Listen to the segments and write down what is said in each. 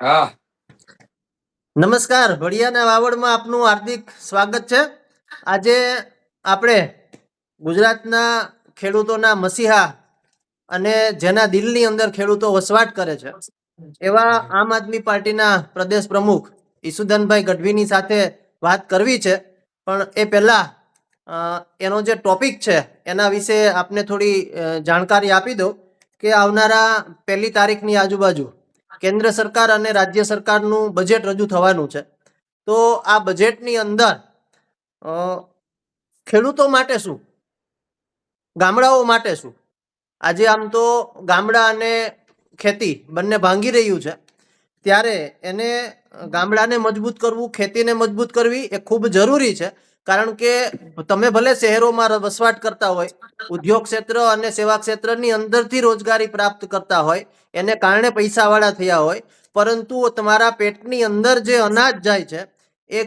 હા. નમસ્કાર. ભડિયાના વાવડમાં આપનું હાર્દિક સ્વાગત છે. આજે આપણે ગુજરાતના ખેડૂતોના મસીહા અને જેના દિલની અંદર ખેડૂતો વસવાટ કરે છે, એવા આમ આદમી પાર્ટીના પ્રદેશ પ્રમુખ ઈસુદનભાઈ ગઢવીની સાથે વાત કરવી છે. પણ એ પહેલા એનો જે ટોપિક છે, એના વિશે આપને થોડી જાણકારી આપી દો કે આવનારા પહેલી તારીખની આજુબાજુ કેન્દ્ર સરકાર અને રાજ્ય સરકારનું બજેટ રજૂ થવાનું છે. તો આ બજેટની અંદર ખેડૂતો માટે શું? ગામડાઓ માટે શું? આજે આમ તો ગામડા અને ખેતી બંને ભાંગી રહ્યું છે. ત્યારે એને ગામડાને મજબૂત કરવું, ખેતીને મજબૂત કરવી એ ખૂબ જરૂરી છે. કારણ કે તમે ભલે શહેરોમાં વસવાટ કરતા હોય, ઉદ્યોગ ક્ષેત્ર અને સેવા ક્ષેત્રની અંદરથી રોજગારી પ્રાપ્ત કરતા હોય, એને કારણે પૈસાવાળા થયા હોય, પરંતુ તમારા પેટની અંદર જે અનાજ જાય છે, એ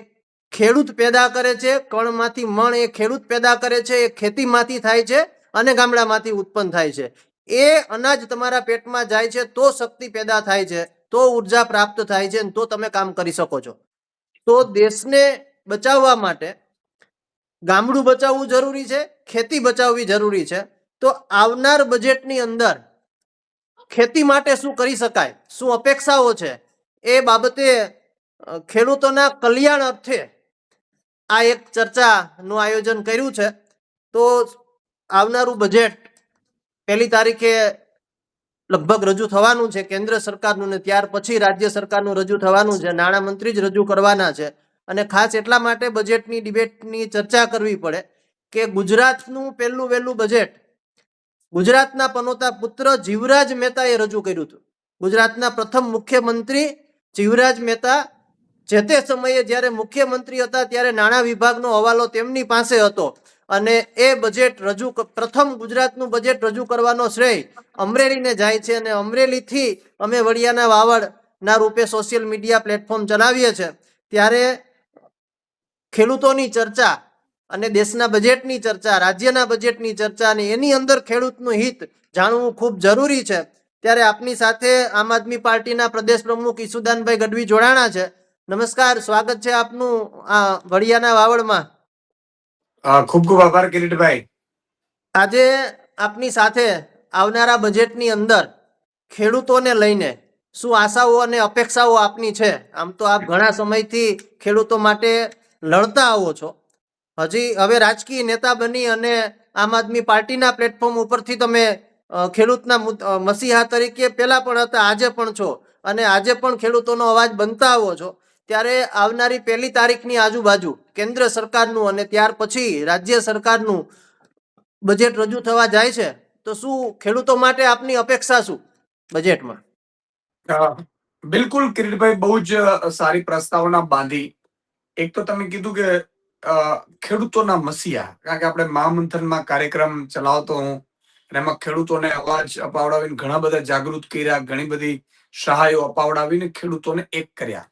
ખેડૂત પેદા કરે છે, કણમાંથી મણ એ ખેડૂત પેદા કરે છે, એ ખેતીમાંથી થાય છે અને ગામડામાંથી ઉત્પન્ન થાય છે. એ અનાજ તમારા પેટમાં જાય છે, તો શક્તિ પેદા થાય છે, તો ઊર્જા પ્રાપ્ત થાય છે તો તમે કામ કરી શકો છો. તો દેશને બચાવવા માટે ગામડું બચાવવું જરૂરી છે, ખેતી બચાવવી જરૂરી છે. તો આવનાર બજેટની અંદર ખેતી માટે શું કરી શકાય? શું અપેક્ષાઓ છે? એ બાબતે ખેડૂતોના કલ્યાણ અર્થે આ એક ચર્ચાનું આયોજન કર્યું છે. તો આવનારું બજેટ પહેલી તારીખે લગભગ રજૂ થવાનું છે. કેન્દ્ર સરકારનું ને ત્યાર પછી રાજ્ય સરકારનું રજૂ થવાનું છે. નાણામંત્રી જ રજૂ કરવાના છે. અને ખાસ એટલા માટે બજેટની ડિબેટની ચર્ચા કરવી પડે કે ગુજરાતનું પહેલું વહેલું બજેટ ગુજરાતના પનોતા પુત્ર જીવરાજ મહેતાએ રજૂ કર્યું હતું. ગુજરાતના પ્રથમ મુખ્યમંત્રી જીવરાજ મહેતા જે તે સમયે જ્યારે મુખ્યમંત્રી હતા ત્યારે નાણાં વિભાગનો હવાલો તેમની પાસે હતો અને એ બજેટ રજૂ પ્રથમ ગુજરાતનું બજેટ રજૂ કરવાનો શ્રેય અમરેલીને જાય છે અને અમરેલીથી અમે વડિયાના વાવડના રૂપે સોશિયલ મીડિયા પ્લેટફોર્મ ચલાવીએ છીએ ત્યારે ખેડૂતોની ચર્ચા અને દેશના બજેટની ચર્ચા રાજ્યના બજેટની ચર્ચા અને એની અંદર ખેડૂતનું હિત જાણવું ખૂબ જરૂરી છે. ત્યારે આપની સાથે આમ આદમી પાર્ટીના પ્રદેશ પ્રમુખ ઈસુદાનભાઈ ગઢવી જોડાણા છે. નમસ્કાર સ્વાગત છે આપનું આ વડિયાના વાવડમાં. ખૂબ ખૂબ આભાર કિરીટભાઈ. આજે આપની સાથે આવનારા બજેટની અંદર ખેડૂતોને લઈને શું આશાઓ અને અપેક્ષાઓ આપની છે? આમ તો આપ ઘણા સમયથી ખેડૂતો માટે લડતા આવો છો. હજી હવે રાજકીય નેતા બની અને આમ આદમી પાર્ટીના પ્લેટફોર્મ ઉપરથી તમે ખેડૂતના મસીહા તરીકે પહેલાં પણ હતા, આજે પણ છો અને આજે પણ ખેડૂતોનો અવાજ બનતા આવો છો. ત્યારે આવનારી પહેલી તારીખની આજુબાજુ કેન્દ્ર સરકારનું અને ત્યાર પછી રાજ્ય સરકારનું બજેટ રજૂ થવા જાય છે, તો શું ખેડૂતો માટે આપની અપેક્ષા શું બજેટમાં? બિલકુલ કિરીટભાઈ, બહુ જ સારી પ્રસ્તાવના બાંધી એક તો તમે કીધું કે ખેડૂતોના મસીહા, કારણ કે આપણે મહામંથનમાં કાર્યક્રમ ચલાવતો હું, અને એમાં ખેડૂતોને અવાજ અપાવડાવીને ઘણા બધા જાગૃત કર્યા, ઘણી બધી સહાયો અપાવડાવીને ખેડૂતોને એક કર્યા.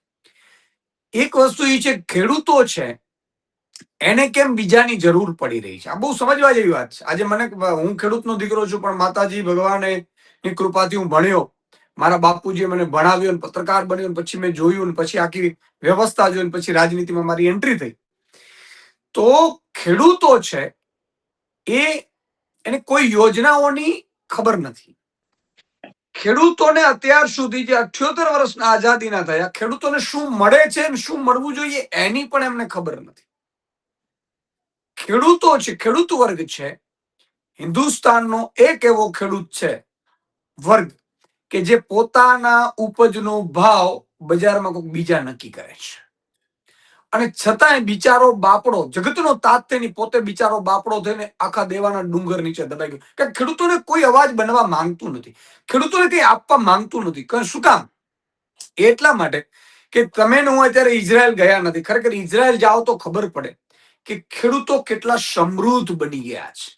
એક વસ્તુ એ છે, ખેડૂતો છે, એને કેમ બીજાની જરૂર પડી રહી છે? આ બહુ સમજવા જેવી વાત છે. આજે મને, હું ખેડૂતનો દીકરો છું, પણ માતાજી ભગવાને ની કૃપાથી હું ભણ્યો. મારા બાપુજીએ મને ભણાવ્યો ને પત્રકાર બન્યો ને પછી મેં જોયું ને પછી આખી વ્યવસ્થા જોઈ પછી રાજનીતિમાં મારી એન્ટ્રી થઈ. તો ખેડૂતો છે એને કોઈ યોજનાઓની ખબર નથી. ખેડૂતોને અત્યાર સુધી જે અઠ્યોતેર વર્ષના આઝાદીના થયા, ખેડૂતોને શું મળે છે અને શું મળવું જોઈએ એની પણ એમને ખબર નથી. ખેડૂતો છે, ખેડૂત વર્ગ છે, હિન્દુસ્તાનનો એક એવો ખેડૂત છે, વર્ગ. કે જે પોતાના ઉપજનો ભાવ બજારમાં કોઈ બીજા નક્કી કરે છે. અને છતાંય બિચારો બાપડો, જગતનો તાત તેની પોતે બિચારો બાપડો થઈને આખા દેવાના ડુંગર નીચે દબાઈ ગયો. કે ખેડૂતોને કોઈ અવાજ બનવા માંગતું નથી. ખેડૂતોને કંઈ આપવા માંગતું નથી. શું કામ? એટલા માટે કે તમે હું અત્યારે ઇઝરાયલ ગયા નથી. ખરેખર ઇઝરાયલ જાઓ તો ખબર પડે કે ખેડૂતો કેટલા સમૃદ્ધ બની ગયા છે.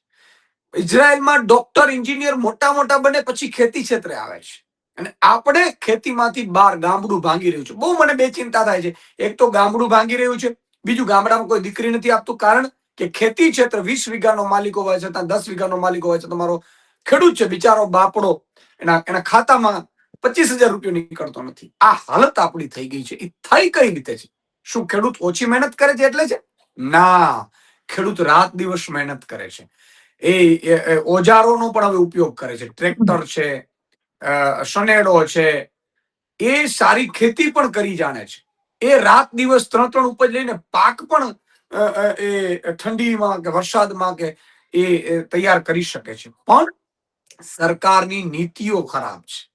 ઇઝરાયલમાં ડોક્ટર એન્જિનિયર મોટા મોટા બને પછી ખેતી ક્ષેત્રે આવે છે. અને આપણે ખેતીમાંથી બહાર ગામડું ભાંગી રહ્યું છે. બહુ મને બે ચિંતા થાય છે. એક તો ગામડું ભાંગી રહ્યું છે. બીજું ગામડામાં કોઈ દીકરી નથી આપતું. કારણ કે ખેતી ક્ષેત્ર વીસ વીઘાનો માલિક હોય છતાં, દસ વીઘાનો માલિક હોય છે તમારો ખેડૂત છે, બિચારો, બાપડો, એના એના ખાતામાં પચીસ હજાર રૂપિયો નીકળતો નથી. આ હાલત આપણી થઈ ગઈ છે. એ થઈ કઈ રીતે છે? શું ખેડૂત ઓછી મહેનત કરે છે એટલે છે? ના. ખેડૂત રાત દિવસ મહેનત કરે છે. એ ઓજારોનો પણ હવે ઉપયોગ કરે છે. ટ્રેક્ટર છે શનેડો છે, એ સારી ખેતી પણ કરી જાણે છે. એ રાત દિવસ ત્રણ ત્રણ ઉપજ લઈને પાક પણ એ ઠંડીમાં કે વરસાદમાં કે એ તૈયાર કરી શકે છે. પણ સરકારની નીતિઓ ખરાબ છે.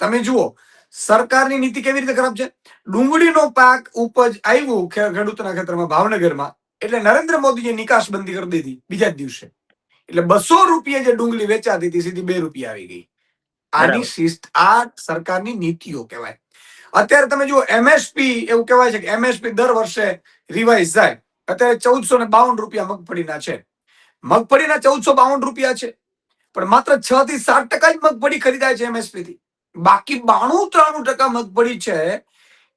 તમે જુઓ, સરકારની નીતિ કેવી રીતે ખરાબ છે? ડુંગળીનો પાક ઉપજ આવ્યું ખેડૂતના ખેતરમાં, ભાવનગરમાં, એટલે નરેન્દ્ર મોદીએ નિકાસ બંધી કરી દીધી બીજા જ દિવસે. એટલે બસો રૂપિયા જે ડુંગળી વેચાતી હતી, સીધી બે રૂપિયા આવી ગઈ. આની શિસ્ત આ સરકારની નીતિઓ કહેવાય. અત્યારે તમે જુઓ એમએસપી એવું કહેવાય છે કે એમએસપી દર વર્ષે રિવાઇઝ થાય અત્યારે ચૌદસો ને બાવન રૂપિયા મગફળીના છે. મગફળીના ચૌદસો બાવન રૂપિયા છે. પણ માત્ર છ થી સાત ટકા જ મગફળી ખરીદાય છે એમએસપી થી બાકી બાણું ત્રાણું ટકા મગફળી છે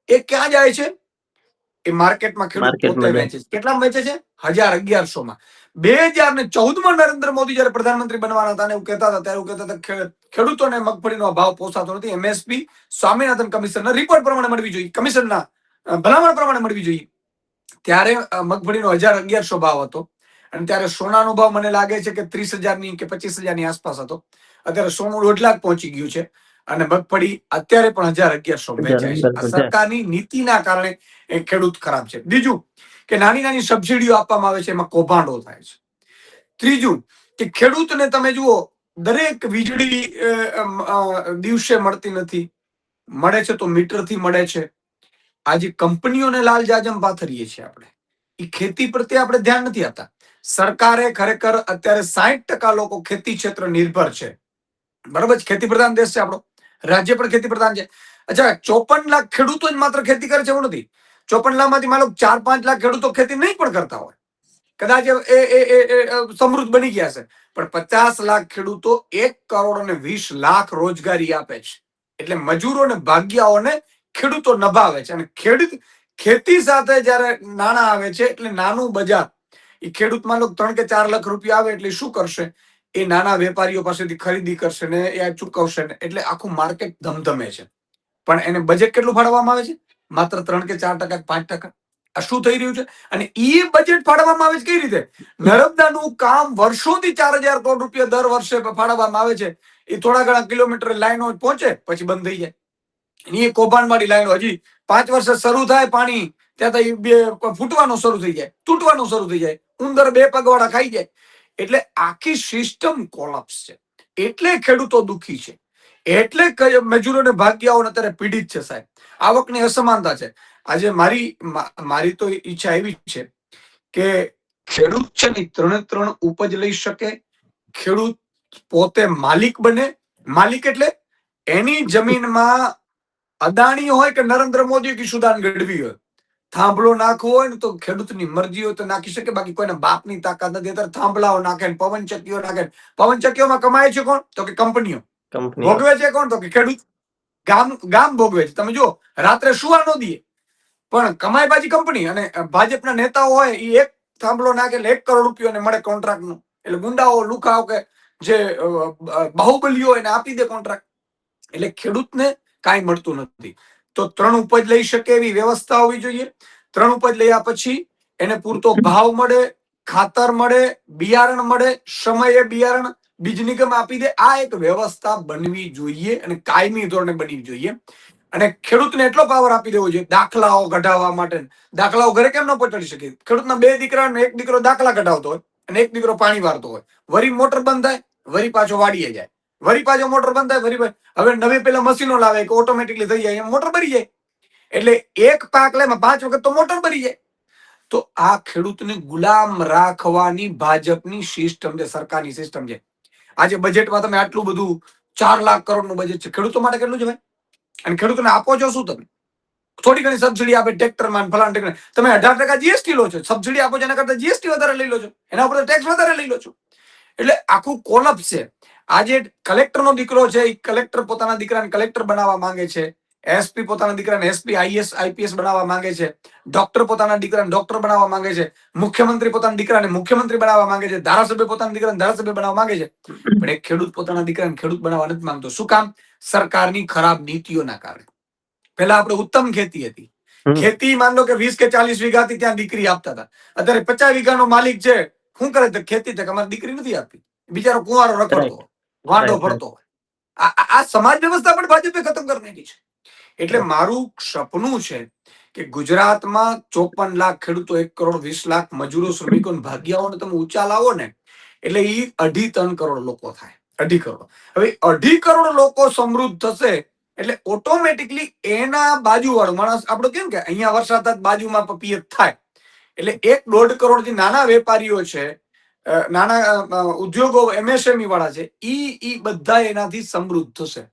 એ ક્યાં જાય છે? એ માર્કેટમાં ખેડૂત પોતે વેચે છે. કેટલા વેચે છે? હજાર અગિયારસો માં બે હજાર ને ચૌદમાં નરેન્દ્ર મોદી જયારે પ્રધાનમંત્રી બનવાના હતા એવું કહેતા હતા ત્યારે એવું કહેતા હતા ખેડૂતોને મગફળીનો ભાવ પોસાતો નથી. એમએસપી સ્વામિનાથન કમિશનના રિપોર્ટ પ્રમાણે મળવી જોઈએ. કમિશનના ભલામણ પ્રમાણે મળવી જોઈએ. ત્યારે મગફળીનો હજાર અગિયારસો ભાવ હતો અને ત્યારે સોનાનો ભાવ મને લાગે છે કે ત્રીસ હજારની કે પચીસ હજારની આસપાસ હતો. અત્યારે સોનું દોઢ લાખ પહોંચી ગયું છે અને મગફળી અત્યારે પણ હજાર અગિયારસો વેચાય છે. આ 1150 સરકારની નીતિના કારણે એ ખેડૂત ખરાબ છે. બીજું કે નાની નાની સબસિડીઓ આપવામાં આવે છે, એમાં કૌભાંડો થાય છે. ત્રીજું કે ખેડૂતને તમે જુઓ, દરેક વીજળી દિવસે મળતી નથી. મળે છે તો મીટરથી મળે છે. આજે કંપનીઓને લાલ જાજમ પાથરીએ છીએ આપણે. એ ખેતી પ્રત્યે આપણે ધ્યાન નથી આપતા. સરકારે ખરેખર અત્યારે સાહીઠ ટકા લોકો ખેતી ક્ષેત્ર નિર્ભર છે. બરાબર છે? ખેતી પ્રધાન દેશ છે આપણો. રાજ્ય પણ ખેતી પ્રધાન છે. અચ્છા, ચોપન લાખ ખેડૂતો જ માત્ર ખેતી કરે છે એવું નથી. ચોપન લાખમાંથી માનો ચાર પાંચ લાખ ખેડૂતો ખેતી નહીં પણ કરતા હોય. કદાચ એ એ સમૃદ્ધ બની ગયા છે. પણ પચાસ લાખ ખેડૂતો એક કરોડ અને વીસ લાખ રોજગારી આપે છે. એટલે મજૂરો ને ભાગ્યાઓને ખેડૂતો નભાવે છે. અને ખેડૂત ખેતી સાથે જ્યારે નાણાં આવે છે, એટલે નાનું બજાર. એ ખેડૂત માનો ત્રણ કે ચાર લાખ રૂપિયા આવે એટલે શું કરશે? એ નાના વેપારીઓ પાસેથી ખરીદી કરશે ને એ ચૂકવશે ને. એટલે આખું માર્કેટ ધમધમે છે. પણ એને બજેટ કેટલું ફાળવવામાં આવે છે? માત્ર ત્રણ કે ચાર ટકા પાંચ ટકા. આ શું થઈ રહ્યું છે? અને એ બજેટ ફાળવવામાં આવે છે કઈ રીતે? નર્મદાનું કામ વર્ષોથી ચાર હજાર કરોડ રૂપિયા દર વર્ષે ફાળવવામાં આવે છે. એ થોડા ઘણા કિલોમીટર લાઈનો પહોંચે, પછી બંધ થઈ જાય. એની એ કૌભાંડવાળી લાઈનો હજી પાંચ વર્ષે શરૂ થાય પાણી, ત્યાં બે ફૂટવાનું શરૂ થઈ જાય, તૂટવાનું શરૂ થઈ જાય. ઉંદર બે પગવાળા ખાઈ જાય. એટલે આખી સિસ્ટમ કોલાપ્સ છે. એટલે ખેડૂતો દુખી છે. એટલે મજૂરોને ભાગ્યાઓ અત્યારે પીડિત છે સાહેબ. આવકની અસમાનતા છે. આજે મારી મારી તો ઈચ્છા એવી છે કે ખેડૂત છે ને ત્રણે ત્રણ ઉપજ લઈ શકે. ખેડૂત પોતે માલિક બને. માલિક એટલે એની જમીનમાં અદાણી હોય કે નરેન્દ્ર મોદી કે સુદાન ગઢવી હોય. થાંભલો નાખવો હોય ને તો ખેડૂતની મરજી હોય તો નાખી શકે. બાકી કોઈને બાપની તાકાત નથી. અત્યારે થાંભલાઓ નાખે ને પવનચક્કીઓ નાખે પવનચક્કીઓમાં કમાય છે કોણ? તો કે કંપનીઓ. કંપની ભોગવે છે કોણ તો કે ખેડૂત? ગામ ગામ ભોગવે છે. તમે જુઓ, રાત્રે સુવા ન દઈએ પણ કમાઈ બાજી કંપની અને ભાજપના નેતાઓ હોય એ એક થાંભલો નાખે એટલે એક કરોડ રૂપિયો મળે કોન્ટ્રાક્ટનું એટલે ગુંડાઓ, લુખાઓ કે જે બાહુબલીઓ એને આપી દે કોન્ટ્રાક્ટ. એટલે ખેડૂતને કાંઈ મળતું નથી. તો ત્રણ ઉપજ લઈ શકે એવી વ્યવસ્થા હોવી જોઈએ. ત્રણ ઉપજ લયા પછી એને પૂરતો ભાવ મળે, ખાતર મળે, બિયારણ મળે, સમયે બિયારણ બીજ નિગમ આપી દે. આ એક વ્યવસ્થા બનવી જોઈએ અને કાયમી ધોરણે બનવી જોઈએ. અને ખેડૂતને એટલો પાવર આપી દેવો જોઈએ. દાખલાઓ કઢાવવા માટે. દાખલાઓ ઘરે કેમ ન પહોંચાડી શકે? ખેડૂતના બે દીકરા એક દીકરો દાખલા કઢાવતો હોય અને એક દીકરો પાણી વારતો હોય. વરી મોટર બંધ થાય વરી પાછો વાડીએ જાય. વરી પાછો મોટર બંધ થાય વરી હવે નવી પેલા મશીનો લાવે કે ઓટોમેટિકલી થઈ જાય, એમ મોટર ભરી જાય. એટલે એક પાક લે પાંચ વખત તો મોટર ભરી જાય. તો આ ખેડૂતને ગુલામ રાખવાની ભાજપની સિસ્ટમ છે, સરકારની સિસ્ટમ છે. આજે બજેટમાં તમે આટલું બધું ચાર લાખ કરોડનું બજેટ છે. ખેડૂતો માટે કેટલું છે ભાઈ? અને ખેડૂતોને આપો છો શું તમે? થોડી ઘણી સબસિડી આપે ટ્રેક્ટરમાં ફલાણ ટેક્ટર તમે અઢાર ટકા જીએસટી લો છો. સબસિડી આપો છો એના કરતા જીએસટી વધારે લઈ લો છો. એના ઉપર ટેક્સ વધારે લઈ લો છો. એટલે આખું કોલપ છે. આજે કલેક્ટરનો દીકરો છે, એ કલેક્ટર પોતાના દીકરાને કલેક્ટર બનાવવા માંગે છે. એસપી પોતાના દીકરાને એસપી આઈએસ આઈપીએસ બનાવવા માંગે છે. ડોક્ટર પોતાના દીકરાને ડોક્ટર બનાવવા માંગે છે. મુખ્યમંત્રી પોતાના દીકરાને મુખ્યમંત્રી બનાવવા માંગે છે. ધારાસભ્ય પોતાના દીકરાને ધારાસભ્ય બનાવવા માંગે છે. પણ એક ખેડૂત પોતાના દીકરાને ખેડૂત બનાવવા નથી માંગતો. શું કામ? સરકારની ખરાબ નીતિઓના કારણે. પહેલા આપણે ઉત્તમ ખેતી હતી. ખેતી માન લો કે વીસ કે ચાલીસ વીઘા હતી ત્યાં દીકરી આપતા હતા. અત્યારે પચાસ વીઘાનો માલિક છે. શું કરે ખેતી તક અમારી દીકરી નથી આપતી. બિચારો કુંવારો રખડતો વાંડો આ- આ સમાજ વ્યવસ્થા પણ ભાજપે ખતમ કરી નાખી છે. એટલે મારું સપનું છે કે ગુજરાતમાં ચોપન લાખ ખેડૂતો, એક કરોડ વીસ લાખ મજૂરો, શ્રમિકો ભાગ્યાઓને તમે ઊંચા લાવો ને, એટલે એ અઢી ત્રણ કરોડ લોકો થાય. અઢી કરોડ. હવે અઢી કરોડ લોકો સમૃદ્ધ થશે, એટલે ઓટોમેટિકલી એના બાજુવાળો, માણસ આપણે કેમ કે અહીંયા વરસાદ થાય બાજુમાં પપિયત થાય. એટલે એક દોઢ કરોડ જે નાના વેપારીઓ છે નાના ઉદ્યોગો, એમએસએમઈ વાળા છે, ઈ ઈ બધા એનાથી સમૃદ્ધ થશે.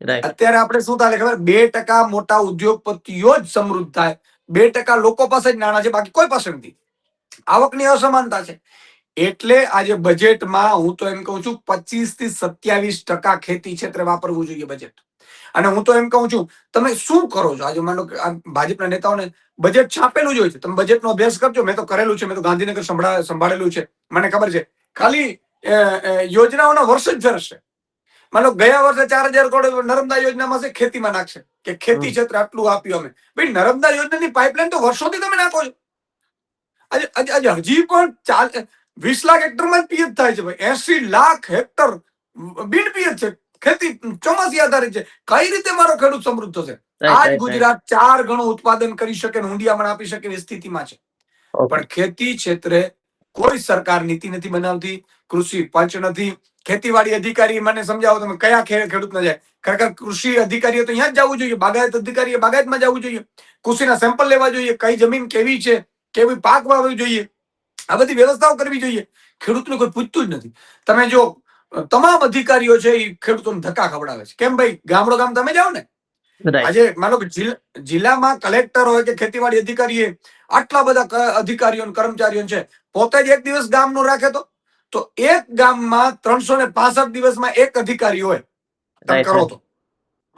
અત્યારે આપણે શું થાય ખબર? બે ટકા મોટા ઉદ્યોગપતિઓ જ સમૃદ્ધ થાય. બે ટકા લોકો પાસે જ નાણાં છે, બાકી કોઈ પાસે નથી. આવકની અસમાનતા છે. એટલે આજે બજેટમાં હું તો એમ કહું છું, પચીસથી સત્યાવીસ ટકા ખેતી ક્ષેત્રે વાપરવું જોઈએ બજેટ અને હું તો એમ કહું છું, તમે શું કરો છો? આજે માનો કે ભાજપના નેતાઓને બજેટ છાપેલું જ હોય છે. તમે બજેટનો અભ્યાસ કરજો. મેં તો કરેલું છે. મેં તો ગાંધીનગર સંભળા સંભાળેલું છે. મને ખબર છે. ખાલી યોજનાઓના વર્ષ જ ફેરશે માનો ગયા વર્ષે ચાર હજાર કરોડ નર્મદા યોજનામાં છે ખેતીમાં નાખશે. કે ખેતી ક્ષેત્ર આટલું આપ્યું અમે. ભાઈ નર્મદા યોજનાની પાઇપલાઇન તો વર્ષોથી તમે નાખો છો. આજે હજી પણ ચાલ વીસ લાખ હેક્ટરમાં જ પિયત થાય છે ભાઈ. એસી લાખ હેક્ટર બિન પિયત છે. ખેતી ચોમાસી આધારિત છે. કઈ રીતે મારો ખેડૂત સમૃદ્ધ થશે? આજ ગુજરાત ચાર ગણો ઉત્પાદન કરી શકે ને ઊંડિયામણ આપી શકે સ્થિતિમાં છે. પણ ખેતી ક્ષેત્રે કોઈ સરકાર નીતિ નથી બનાવતી કૃષિ પંચ નથી. ખેતીવાડી અધિકારી મને સમજાવો તમે કયા ખેડૂતને જાય. ખરેખર કૃષિ અધિકારીએ તો અહીંયા જ જવું જોઈએ બાગાયત અધિકારીએ બાગાયતમાં જવું જોઈએ. કૃષિના સેમ્પલ લેવા જોઈએ કઈ જમીન કેવી છે કેવી પાક વાવવી જોઈએ. આ બધી વ્યવસ્થાઓ કરવી જોઈએ. ખેડૂતને કોઈ પૂછતું જ નથી. તમે જો તમામ અધિકારીઓ છે એ ખેડૂતોને ધક્કા ખવડાવે છે. કેમ ભાઈ? ગામડો ગામ તમે જાઓ ને. આજે માનો કે જિલ્લામાં કલેક્ટર હોય કે ખેતીવાડી અધિકારી આટલા બધા અધિકારીઓ કર્મચારીઓ છે પોતે જ એક દિવસ ગામનો રાખે તો? તો એક ગામમાં ત્રણસો ને પાસઠ દિવસમાં એક અધિકારી હોય. તમે કરો તો.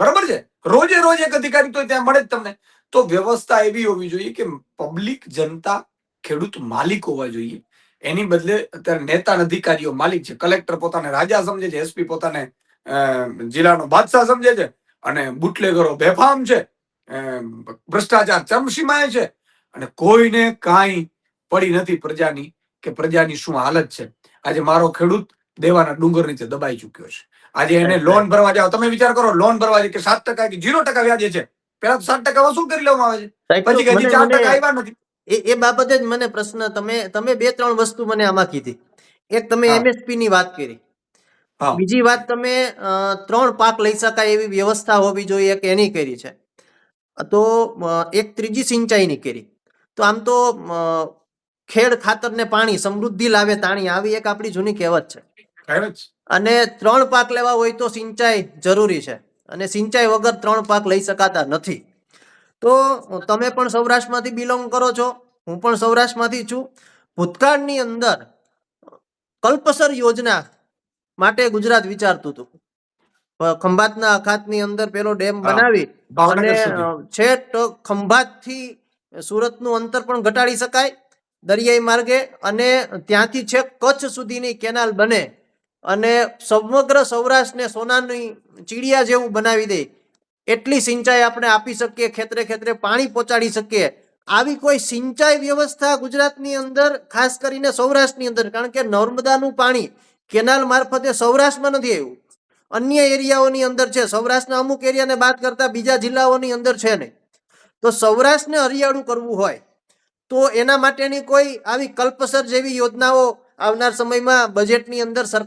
બરાબર છે? રોજે રોજ એક અધિકારી તો ત્યાં મળે જ તમને. તો વ્યવસ્થા એવી હોવી જોઈએ કે પબ્લિક જનતા ખેડૂત માલિક હોવા જોઈએ. એની બદલે અત્યારે નેતા અધિકારીઓ માલિક છે. કલેક્ટર પોતાને રાજા સમજે છે એસપી પોતાને જિલ્લાનો બાદશાહ સમજે છે અને બુટલેગરો બેફામ છે. ભ્રષ્ટાચાર ચમસીમાએ છે. અને કોઈને કાંઈ પડી નથી પ્રજાની કે પ્રજાની શું હાલત છે? આજે મારો ખેડૂત દેવાના ડુંગર નીચે દબાઈ ચુક્યો છે. આજે એને લોન ભરવા જાવ તમે વિચાર કરો લોન ભરવા જાય કે સાત ટકા કે ઝીરો ટકા વ્યાજે છે. પેલા તો સાત ટકા વસૂલ કરી લેવામાં આવે છે. પછી કે ચાર ટકા આવ્યા નથી. એ બાબતે જ મને પ્રશ્ન તમે તમે બે ત્રણ વસ્તુ મને આમાં કીધી. એક તમે એમએસપી ની વાત કરી. બીજી વાત તમે ત્રણ પાક લઈ શકાય એવી વ્યવસ્થા હોવી જોઈએ કે એની કરી છે? તો એક ત્રીજી સિંચાઈની કરી. તો આમ તો ખેડ ખાતર ને પાણી સમૃદ્ધિ લાવે તાણી. આવી એક આપણી જૂની કહેવત છે. અને ત્રણ પાક લેવા હોય તો સિંચાઈ જરૂરી છે. અને સિંચાઈ વગર ત્રણ પાક લઈ શકાતા નથી. તો તમે પણ સૌરાષ્ટ્રમાંથી બિલોંગ કરો છો. હું પણ સૌરાષ્ટ્રમાંથી છું. ભૂતકાળની અંદર કલ્પસર યોજના માટે ગુજરાત વિચારતું હતું. ખંભાતના અખાતની અંદર પેલો ડેમ બનાવી અને છેટ ખંભાતથી સુરતનું અંતર પણ ઘટાડી શકાય. દરિયાઈ માર્ગે અને ત્યાંથી છેક કચ્છ સુધીની કેનાલ બને અને સમગ્ર સૌરાષ્ટ્રને સોનાની ચીડિયા જેવું બનાવી દે. એટલી સિંચાઈ આપણે આપી શકીએ, ખેતરે ખેતરે પાણી પહોંચાડી શકીએ. આવી કોઈ સિંચાઈ વ્યવસ્થા ગુજરાતની અંદર, ખાસ કરીને સૌરાષ્ટ્રની અંદર, કારણ કે નર્મદાનું પાણી કેનાલ મારફતે સૌરાષ્ટ્રમાં નથી આવ્યું. અન્ય એરિયાઓની અંદર છે, સૌરાષ્ટ્રના અમુક એરિયાને બાદ કરતા બીજા જિલ્લાઓની અંદર છે નહીં તો સૌરાષ્ટ્રને હરિયાળું કરવું હોય તો એના માટેની કોઈ આવી કલ્પસર જેવી યોજનાઓ આવનાર સમયમાં બજેટની અંદર સરકાર